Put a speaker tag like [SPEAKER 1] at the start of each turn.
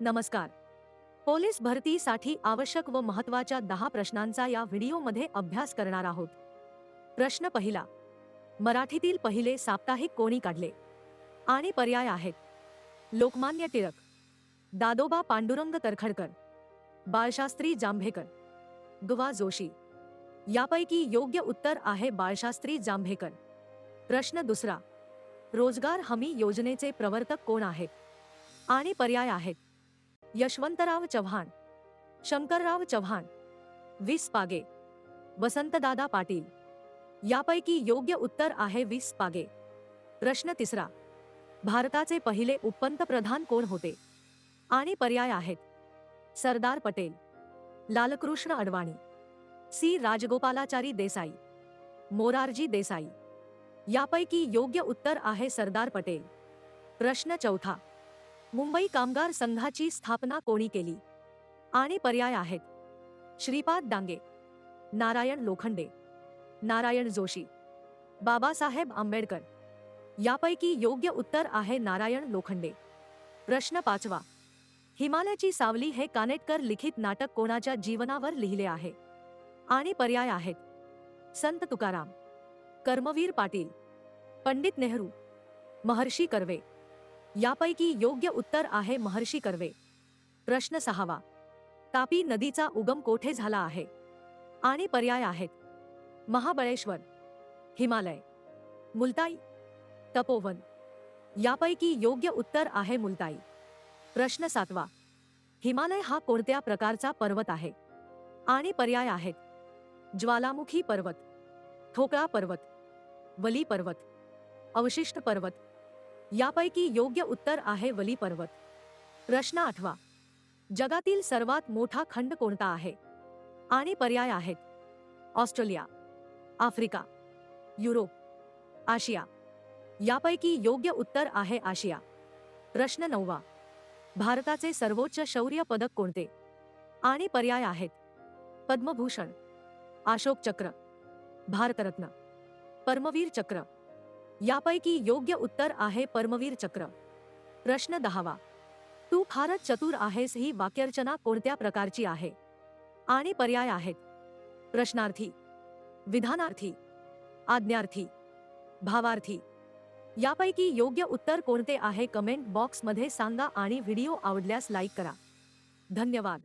[SPEAKER 1] नमस्कार. पोलीस भरतीसाठी आवश्यक व महत्त्वाच्या दहा प्रश्नांचा या व्हिडिओमध्ये अभ्यास करणार आहोत. प्रश्न पहिला. मराठीतील पहिले साप्ताहिक कोणी काढले? आणि पर्याय आहेत. लोकमान्य टिळक दादोबा पांडुरंग तरखडकर बाळशास्त्री जांभेकर गुवा जोशी. यापैकी योग्य उत्तर आहे बाळशास्त्री जांभेकर. प्रश्न दुसरा. रोजगार हमी योजनेचे प्रवर्तक कोण आहेत? आणि पर्याय आहेत. यशवंतराव चव्हाण शंकरराव चव्हाण वीस पागे वसंतदादा पाटील यापैकी योग्य उत्तर आहे वीस पागे. प्रश्न तिसरा भारताचे पहिले उपपंतप्रधान कोण होते? आणि पर्याय आहेत. सरदार पटेल लालकृष्ण अडवाणी सी. राजगोपालाचारी देसाई मोरारजी देसाई. यापैकी योग्य उत्तर आहे सरदार पटेल. प्रश्न चौथा मुंबई कामगार संघाची स्थापना कोणी केली? आणि पर्याय आहेत. श्रीपाद डांगे नारायण लोखंडे नारायण जोशी बाबासाहेब आंबेडकर. यापैकी योग्य उत्तर आहे नारायण लोखंडे. प्रश्न पाचवा हिमालयाची सावली हे कानेटकर लिखित नाटक कोणाच्या जीवनावर लिहिले आहे? आणि पर्याय आहेत. संत तुकाराम कर्मवीर पाटील पंडित नेहरू महर्षी कर्वे. यापैकी योग्य उत्तर आहे महर्षी कर्वे. प्रश्न सहावा. तापी नदीचा उगम कोठे झाला आहे? आणि पर्याय आहेत. महाबळेश्वर हिमालय मुलताई तपोवन. यापैकी योग्य उत्तर आहे मुलताई. प्रश्न सातवा. हिमालय हा कोणत्या प्रकारचा पर्वत आहे? आणि पर्याय आहेत. ज्वालामुखी पर्वत ठोकळा पर्वत वली पर्वत अवशिष्ट पर्वत यापैकी योग्य उत्तर आहे वली पर्वत. प्रश्न आठवा. जगातील सर्वात मोठा खंड कोणता आहे? आणि पर्याय आहेत. Australia Africa Europe Asia. यापैकी योग्य उत्तर आहे आशिया. प्रश्न नववा. भारताचे सर्वोच्च शौर्य पदक कोणते? आणि पर्याय आहेत. पद्मभूषण अशोक चक्र भारतरत्न परमवीर चक्र. यापैकी योग्य उत्तर आहे परमवीर चक्र. प्रश्न दहावा. तू फारच चतुर आहेस ही वाक्यरचना कोणत्या प्रकारची आहे? आणि पर्याय आहेत. प्रश्नार्थी. विधानार्थी. आज्ञार्थी. भावार्थी. यापैकी योग्य उत्तर कोणते आहे कमेंट बॉक्समध्ये सांगा आणि व्हिडिओ आवडल्यास लाईक करा. धन्यवाद.